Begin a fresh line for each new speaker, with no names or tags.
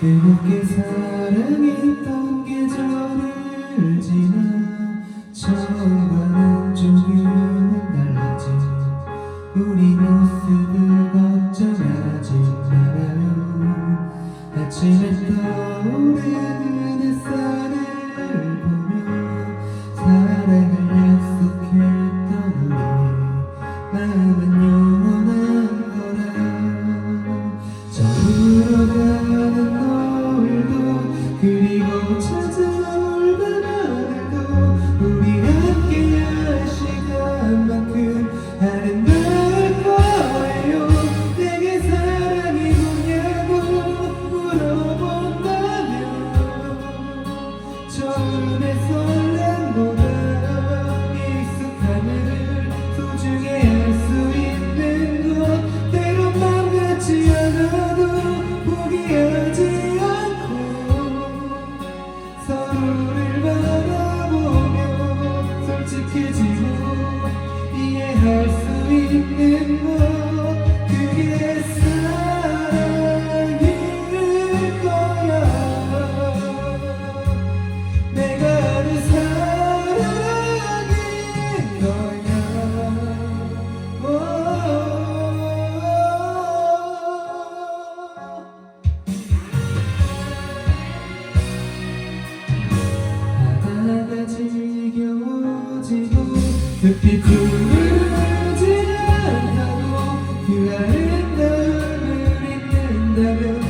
뜨겁게 사랑했던 계절을 지나 처음과는 조금은 달라진 우리 모습을 걱정하지 말아요. 아침에 떠오르는 햇살을 보며 사랑을 약속했던 우리 마음 깊이 구르지 않아도 그 아름다움을 잊는다면